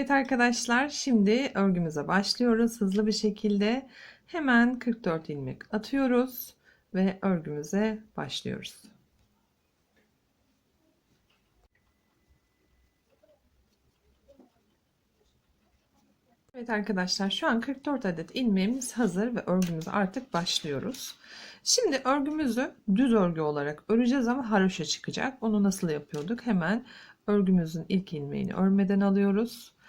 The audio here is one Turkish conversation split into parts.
Evet arkadaşlar şimdi örgümüze başlıyoruz. Hızlı bir şekilde hemen 44 ilmek atıyoruz ve örgümüze başlıyoruz. Evet arkadaşlar şu an 44 adet ilmeğimiz hazır ve örgümüze artık başlıyoruz. Şimdi örgümüzü düz örgü olarak öreceğiz ama haroşa çıkacak. Onu nasıl yapıyorduk? Hemen örgümüzün ilk ilmeğini örmeden alıyoruz.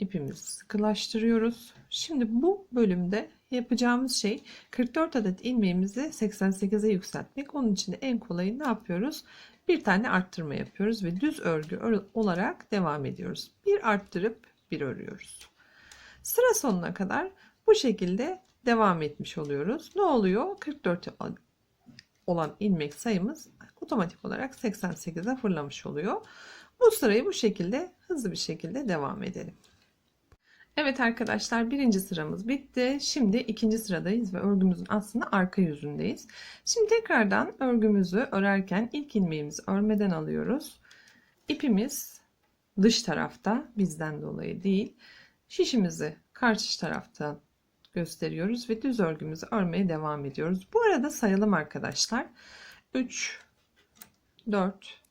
İpimizi sıkılaştırıyoruz. Şimdi bu bölümde yapacağımız şey 44 adet ilmeğimizi 88'e yükseltmek. Onun için en kolayı ne yapıyoruz? Bir tane arttırma yapıyoruz ve düz örgü olarak devam ediyoruz. Bir arttırıp bir örüyoruz. Sıra sonuna kadar bu şekilde devam etmiş oluyoruz. Ne oluyor? 44 olan ilmek sayımız otomatik olarak 88'e fırlamış oluyor. Bu sırayı bu şekilde hızlı bir şekilde devam edelim. Evet arkadaşlar birinci sıramız bitti. Şimdi ikinci sıradayız ve örgümüzün aslında arka yüzündeyiz. Şimdi tekrardan örgümüzü örerken ilk ilmeğimizi örmeden alıyoruz. İpimiz dış tarafta bizden dolayı değil. Şişimizi karşı tarafta gösteriyoruz ve düz örgümüzü örmeye devam ediyoruz. Bu arada sayalım arkadaşlar. 3 4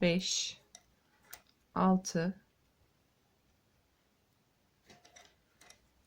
5 6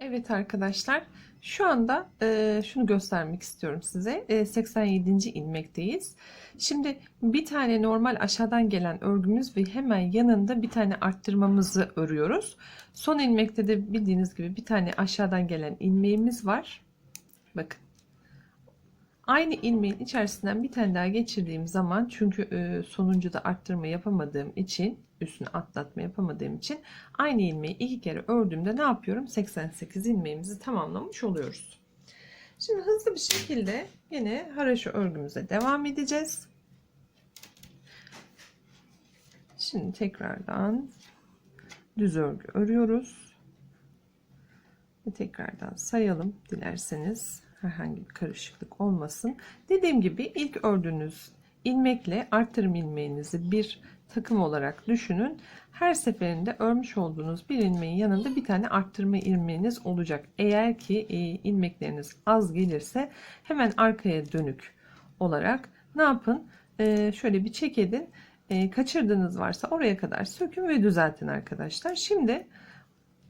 Evet arkadaşlar şu anda e, şunu göstermek istiyorum size. E, 87. ilmekteyiz. Şimdi bir tane normal aşağıdan gelen örgümüz ve hemen yanında bir tane arttırmamızı örüyoruz. Son ilmekte de bildiğiniz gibi bir tane aşağıdan gelen ilmeğimiz var. Bakın Aynı ilmeğin içerisinden bir tane daha geçirdiğim zaman çünkü e, sonuncuda arttırma yapamadığım için üstüne atlatma yapamadığım için aynı ilmeği iki kere ördüğümde ne yapıyorum? 88 ilmeğimizi tamamlamış oluyoruz. Şimdi hızlı bir şekilde yine haraşo örgümüze devam edeceğiz. Şimdi tekrardan düz örgü örüyoruz. Ve tekrardan sayalım dilerseniz herhangi bir karışıklık olmasın. Dediğim gibi ilk ördüğünüz ilmekle arttırım ilmeğinizi bir takım olarak düşünün. Her seferinde örmüş olduğunuz bir ilmeğin yanında bir tane arttırma ilmeğiniz olacak. Eğer ki e, ilmekleriniz az gelirse hemen arkaya dönük olarak ne yapın? E, şöyle bir çek edin. E, kaçırdığınız varsa oraya kadar sökün ve düzeltin arkadaşlar. Şimdi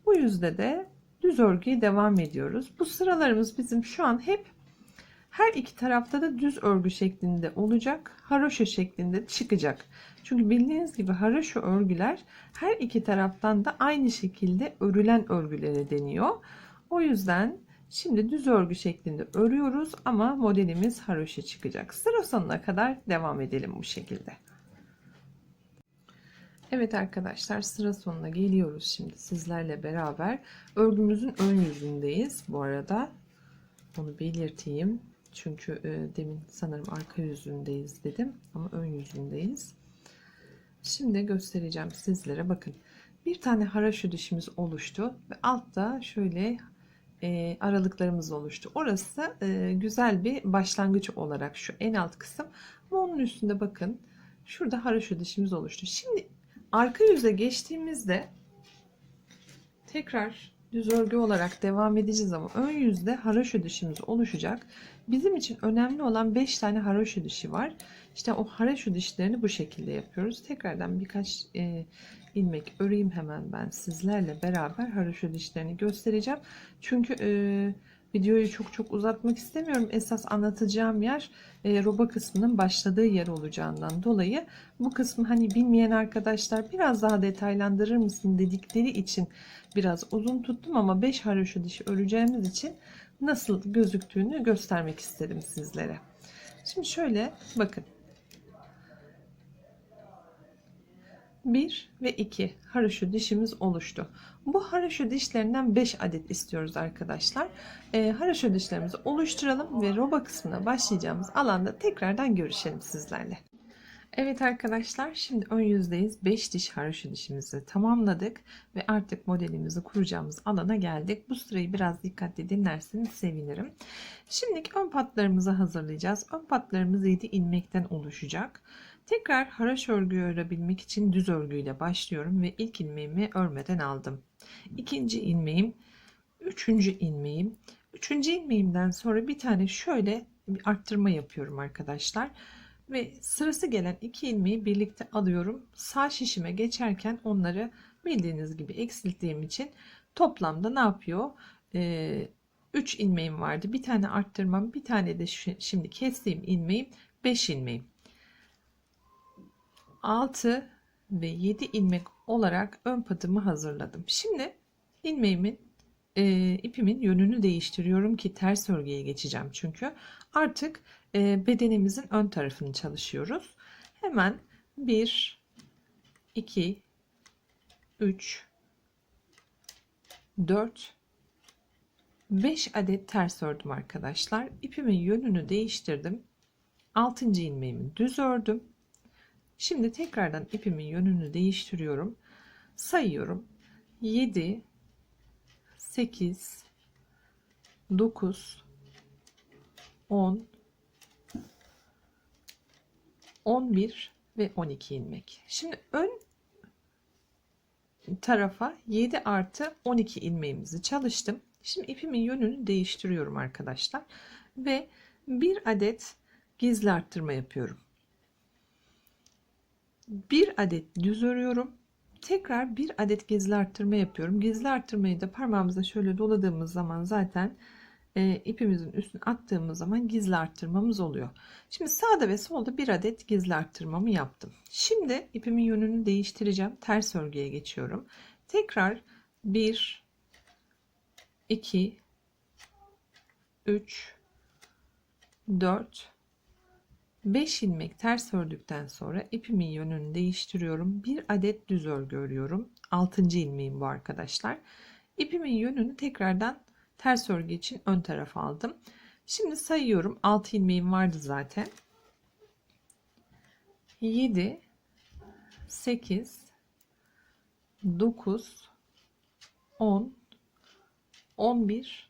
bu yüzde de düz örgüye devam ediyoruz. Bu sıralarımız bizim şu an hep her iki tarafta da düz örgü şeklinde olacak. Haroşa şeklinde çıkacak. Çünkü bildiğiniz gibi haroşa örgüler her iki taraftan da aynı şekilde örülen örgülere deniyor. O yüzden şimdi düz örgü şeklinde örüyoruz ama modelimiz haroşa çıkacak. Sıra sonuna kadar devam edelim bu şekilde. Evet arkadaşlar sıra sonuna geliyoruz şimdi sizlerle beraber. Örgümüzün ön yüzündeyiz bu arada. Onu belirteyim. Çünkü e, demin sanırım arka yüzündeyiz dedim ama ön yüzündeyiz. Şimdi göstereceğim sizlere bakın. Bir tane haraşo dişimiz oluştu ve altta şöyle e, aralıklarımız oluştu. Orası e, güzel bir başlangıç olarak şu en alt kısım. Ama onun üstünde bakın şurada haraşo dişimiz oluştu. Şimdi arka yüze geçtiğimizde tekrar düz örgü olarak devam edeceğiz ama ön yüzde haroşa dişimiz oluşacak. Bizim için önemli olan 5 tane haroşa dişi var. İşte o haroşa dişlerini bu şekilde yapıyoruz. Tekrardan birkaç e, ilmek öreyim hemen ben sizlerle beraber haroşa dişlerini göstereceğim. Çünkü e, videoyu çok çok uzatmak istemiyorum. Esas anlatacağım yer e, roba kısmının başladığı yer olacağından dolayı bu kısmı hani bilmeyen arkadaşlar biraz daha detaylandırır mısın dedikleri için biraz uzun tuttum ama 5 haroşa dişi öreceğimiz için nasıl gözüktüğünü göstermek istedim sizlere. Şimdi şöyle bakın. 1 ve 2 haroşa dişimiz oluştu. Bu haroşa dişlerinden 5 adet istiyoruz arkadaşlar. E, haroşa dişlerimizi oluşturalım ve roba kısmına başlayacağımız alanda tekrardan görüşelim sizlerle. Evet arkadaşlar şimdi ön yüzdeyiz. 5 diş haroşa dişimizi tamamladık ve artık modelimizi kuracağımız alana geldik. Bu sırayı biraz dikkatli dinlerseniz sevinirim. Şimdi ön patlarımızı hazırlayacağız. Ön patlarımız 7 ilmekten oluşacak. Tekrar haraş örgüyü örebilmek için düz örgüyle başlıyorum ve ilk ilmeğimi örmeden aldım. İkinci ilmeğim, üçüncü ilmeğim. Üçüncü ilmeğimden sonra bir tane şöyle bir arttırma yapıyorum arkadaşlar. Ve sırası gelen iki ilmeği birlikte alıyorum. Sağ şişime geçerken onları bildiğiniz gibi eksilttiğim için toplamda ne yapıyor? Ee, 3 ilmeğim vardı. Bir tane arttırmam, bir tane de şimdi kestiğim ilmeğim 5 ilmeğim. 6 ve 7 ilmek olarak ön patımı hazırladım. Şimdi ilmeğimin e, ipimin yönünü değiştiriyorum ki ters örgüye geçeceğim çünkü artık e, bedenimizin ön tarafını çalışıyoruz. Hemen 1 2 3 4 5 adet ters ördüm arkadaşlar. İpimin yönünü değiştirdim. 6. ilmeğimi düz ördüm. Şimdi tekrardan ipimin yönünü değiştiriyorum. Sayıyorum. 7 8 9 10 11 ve 12 ilmek. Şimdi ön tarafa 7 artı 12 ilmeğimizi çalıştım. Şimdi ipimin yönünü değiştiriyorum arkadaşlar. Ve bir adet gizli arttırma yapıyorum. Bir adet düz örüyorum. Tekrar bir adet gizli arttırma yapıyorum. Gizli arttırmayı da parmağımıza şöyle doladığımız zaman zaten e, ipimizin üstüne attığımız zaman gizli arttırmamız oluyor. Şimdi sağda ve solda bir adet gizli arttırmamı yaptım. Şimdi ipimin yönünü değiştireceğim. Ters örgüye geçiyorum. Tekrar 1 2 3 4 5 ilmek ters ördükten sonra ipimin yönünü değiştiriyorum. Bir adet düz örgü örüyorum. 6. ilmeğim bu arkadaşlar. İpimin yönünü tekrardan ters örgü için ön tarafa aldım. Şimdi sayıyorum. 6 ilmeğim vardı zaten. 7 8 9 10 11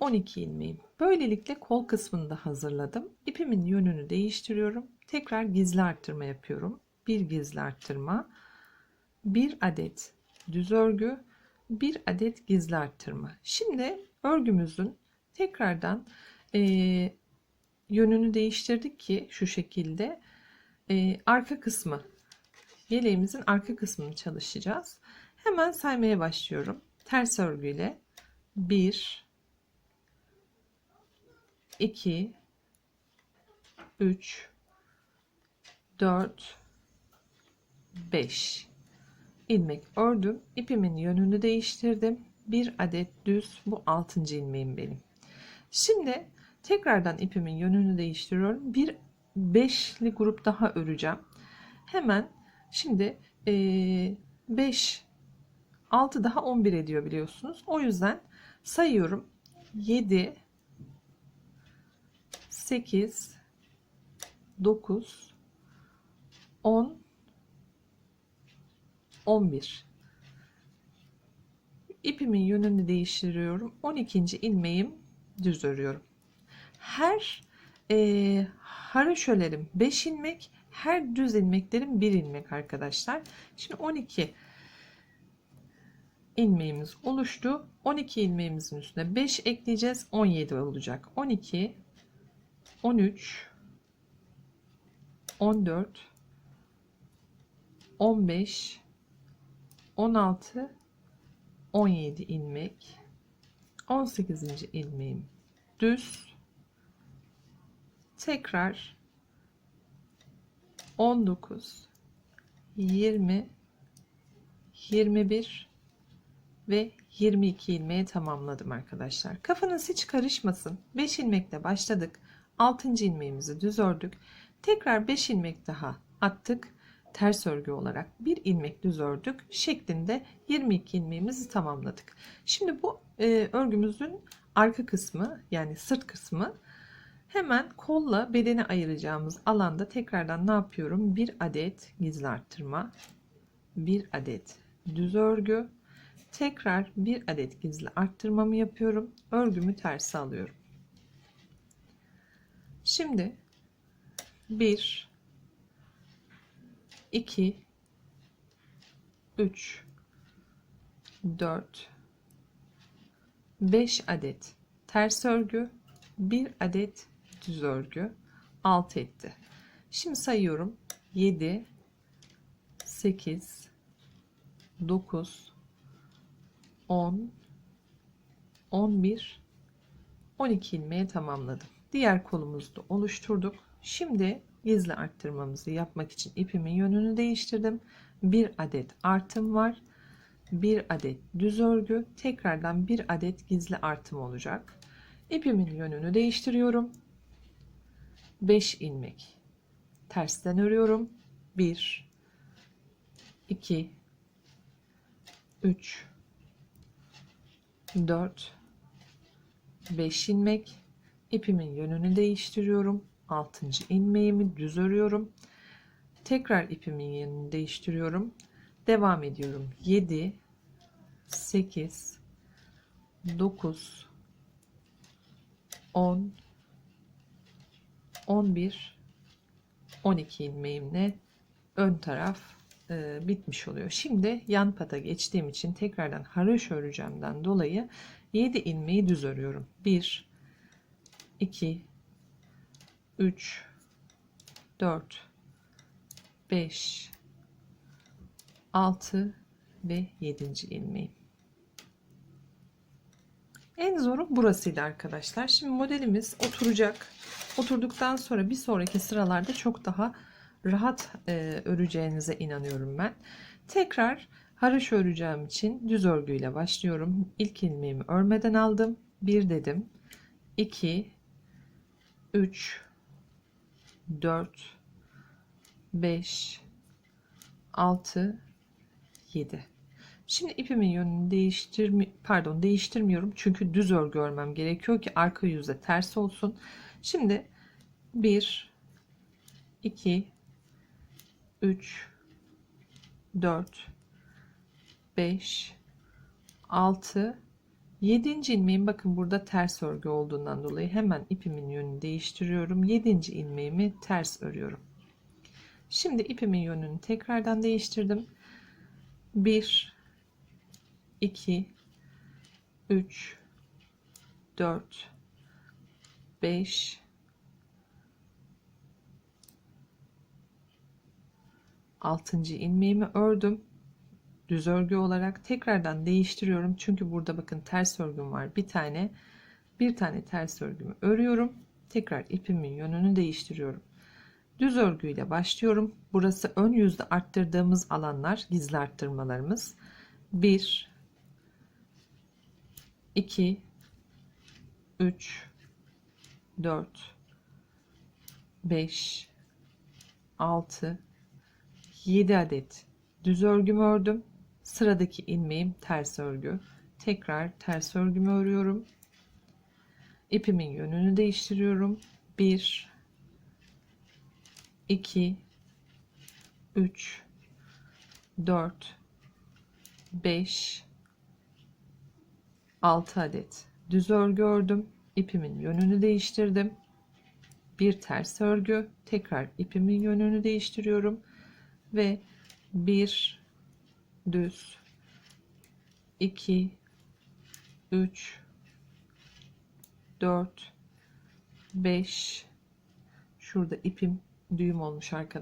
12 ilmeğim. Böylelikle kol kısmını da hazırladım. İpimin yönünü değiştiriyorum. Tekrar gizli arttırma yapıyorum. Bir gizli arttırma. Bir adet düz örgü. Bir adet gizli arttırma. Şimdi örgümüzün tekrardan e, yönünü değiştirdik ki şu şekilde e, arka kısmı yeleğimizin arka kısmını çalışacağız. Hemen saymaya başlıyorum. Ters örgüyle 1 2 3 4 5 ilmek ördüm. İpimin yönünü değiştirdim. Bir adet düz bu 6. ilmeğim benim. Şimdi tekrardan ipimin yönünü değiştiriyorum. Bir beşli grup daha öreceğim. Hemen şimdi 5 6 daha 11 ediyor biliyorsunuz. O yüzden sayıyorum. 7 8 9 10 11 ipimin yönünü değiştiriyorum. 12. ilmeğim düz örüyorum. Her e, haroşölerim 5 ilmek her düz ilmeklerim 1 ilmek arkadaşlar. Şimdi 12 ilmeğimiz oluştu. 12 ilmeğimizin üstüne 5 ekleyeceğiz. 17 olacak. 12 13 14 15 16 17 ilmek 18. ilmeğim düz tekrar 19 20 21 ve 22 ilmeği tamamladım arkadaşlar. Kafanız hiç karışmasın. 5 ilmekle başladık. 6. ilmeğimizi düz ördük. Tekrar 5 ilmek daha attık. ters örgü olarak bir ilmek düz ördük şeklinde 22 ilmeğimizi tamamladık. Şimdi bu e, örgümüzün arka kısmı yani sırt kısmı hemen kolla bedeni ayıracağımız alanda tekrardan ne yapıyorum? Bir adet gizli arttırma, bir adet düz örgü, tekrar bir adet gizli arttırmamı yapıyorum. Örgümü tersi alıyorum. Şimdi 1 2 3 4 5 adet ters örgü, 1 adet düz örgü 6 etti. Şimdi sayıyorum. 7 8 9 10 11 12 ilmeği tamamladım. Diğer kolumuzu da oluşturduk. Şimdi gizli arttırmamızı yapmak için ipimin yönünü değiştirdim. Bir adet artım var. Bir adet düz örgü. Tekrardan bir adet gizli artım olacak. İpimin yönünü değiştiriyorum. 5 ilmek tersten örüyorum. 1 2 3 4 5 ilmek ipimin yönünü değiştiriyorum 6. ilmeğimi düz örüyorum tekrar ipimin yönünü değiştiriyorum devam ediyorum 7 8 9 10 11 12 ilmeğimle ön taraf e, bitmiş oluyor. Şimdi yan pata geçtiğim için tekrardan haroş öreceğimden dolayı 7 ilmeği düz örüyorum. 1 2 3 4 5 6 ve 7. ilmeğim. En zoru burasıydı arkadaşlar. Şimdi modelimiz oturacak. Oturduktan sonra bir sonraki sıralarda çok daha rahat e, öreceğinize inanıyorum ben. Tekrar haroş öreceğim için düz örgüyle başlıyorum. İlk ilmeğimi örmeden aldım. 1 dedim. 2 3 4 5 6 7 Şimdi ipimin yönünü değiştirmi pardon değiştirmiyorum çünkü düz örgü örmem gerekiyor ki arka yüzde ters olsun. Şimdi 1 2 3 4 5 6 7. ilmeğim bakın burada ters örgü olduğundan dolayı hemen ipimin yönünü değiştiriyorum. 7. ilmeğimi ters örüyorum. Şimdi ipimin yönünü tekrardan değiştirdim. 1 2 3 4 5 6. ilmeğimi ördüm düz örgü olarak tekrardan değiştiriyorum. Çünkü burada bakın ters örgüm var. Bir tane bir tane ters örgümü örüyorum. Tekrar ipimin yönünü değiştiriyorum. Düz örgüyle başlıyorum. Burası ön yüzde arttırdığımız alanlar gizli arttırmalarımız. 1 2 3 4 5 6 7 adet düz örgümü ördüm sıradaki ilmeğim ters örgü. Tekrar ters örgümü örüyorum. İpimin yönünü değiştiriyorum. 1 2 3 4 5 6 adet düz örgü ördüm. İpimin yönünü değiştirdim. Bir ters örgü. Tekrar ipimin yönünü değiştiriyorum. Ve bir düz. 2 3 4 5 şurada ipim düğüm olmuş arkadaşlar